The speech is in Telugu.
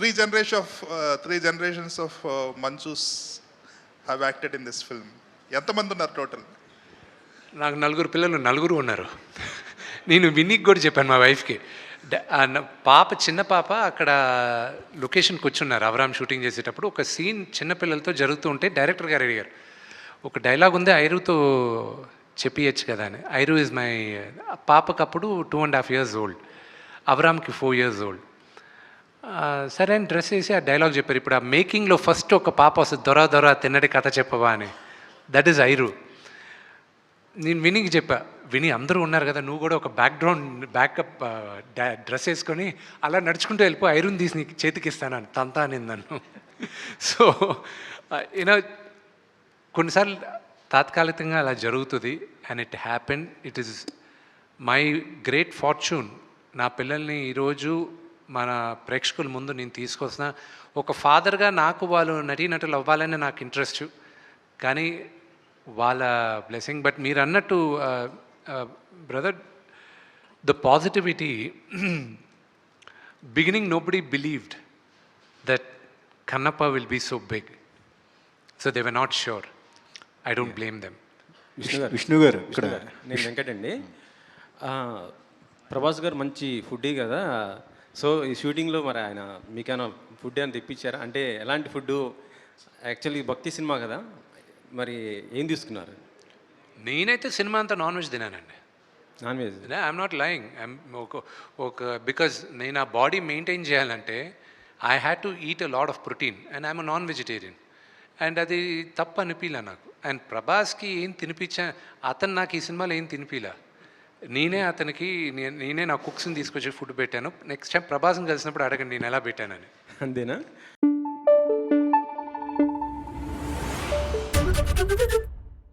three generation of uh, three generations of uh, Manchus have acted in this film. ఎంతమంది ఉన్నారు టోటల్ నాకు నలుగురు పిల్లలు నలుగురు ఉన్నారు. నేను విన్నీకి కూడా చెప్పాను మా వైఫ్కి. డ- పాప చిన్న పాప అక్కడ లొకేషన్కి వచ్చున్నారు అవరామ్ షూటింగ్ చేసేటప్పుడు ఒక సీన్ చిన్న పిల్లలతో జరుగుతూ ఉంటే డైరెక్టర్ గారు అడిగారు ఒక డైలాగ్ ఉంది ఐరుతో చెప్పియచ్చు కదా అని. ఐరు ఇస్ మై పాపకు అప్పుడు two and half years old అవరామ్కి four years old సరే అని డ్రెస్ వేసి ఆ డైలాగ్ చెప్పారు. ఇప్పుడు ఆ మేకింగ్లో ఫస్ట్ ఒక పాప వస్తుంది దొర దొర తిన్నడి కథ చెప్పవా అని. దట్ ఈస్ ఐరు నేను వినికి చెప్పా విని అందరూ ఉన్నారు కదా నువ్వు కూడా ఒక బ్యాక్గ్రౌండ్ బ్యాకప్ డ్రెస్ వేసుకొని అలా నడుచుకుంటూ వెళ్ళిపో ఐరన్ తీసి నీకు చేతికి ఇస్తాను తంతా అని నన్ను. సో యూనో కొన్నిసార్లు తాత్కాలికంగా అలా జరుగుతుంది and it happen it is my great fortune నా పిల్లల్ని ఈరోజు మన ప్రేక్షకుల ముందు నేను తీసుకొస్తున్న. ఒక ఫాదర్గా నాకు వాళ్ళు నటీనటులు అవ్వాలని నాకు ఇంట్రెస్ట్. కానీ వాళ్ళ బ్లెస్సింగ్ బట్ మీరు అన్నట్టు brother the positivity beginning nobody believed that Kannappa will be so big. So they were not sure. I don't blame them. Vishnu garu. Vishnu garu ఇక్కడ నేను వెంకట్ అండి ఆ, ప్రభాస్ గారు మంచి ఫుడ్డీ కదా. సో ఈ షూటింగ్లో మరి ఆయన మీకేమైనా ఫుడ్ అని తెప్పించారా? అంటే ఎలాంటి ఫుడ్ యాక్చువల్లీ భక్తి సినిమా కదా. మరి ఏం తీసుకున్నారు? నేనైతే సినిమా అంతా non veg తినానండి non veg? I'm not lying. I'm ఒక ఒక బికాజ్ నేను ఆ బాడీ మెయింటైన్ చేయాలంటే I had to eat a lot of protein and I'm non vegetarian. And అది తప్పు అనిపించలే నాకు. అండ్ ప్రభాస్కి ఏం తినిపించా అతను నాకు ఈ సినిమాలో ఏం తినిపించలే నేనే అతనికి నేనే నా కుక్స్ని తీసుకొచ్చి ఫుడ్ పెట్టాను నెక్స్ట్ టైం ప్రభాస్ని కలిసినప్పుడు అడగండి నేను ఎలా పెట్టానని అంతేనా Thank you.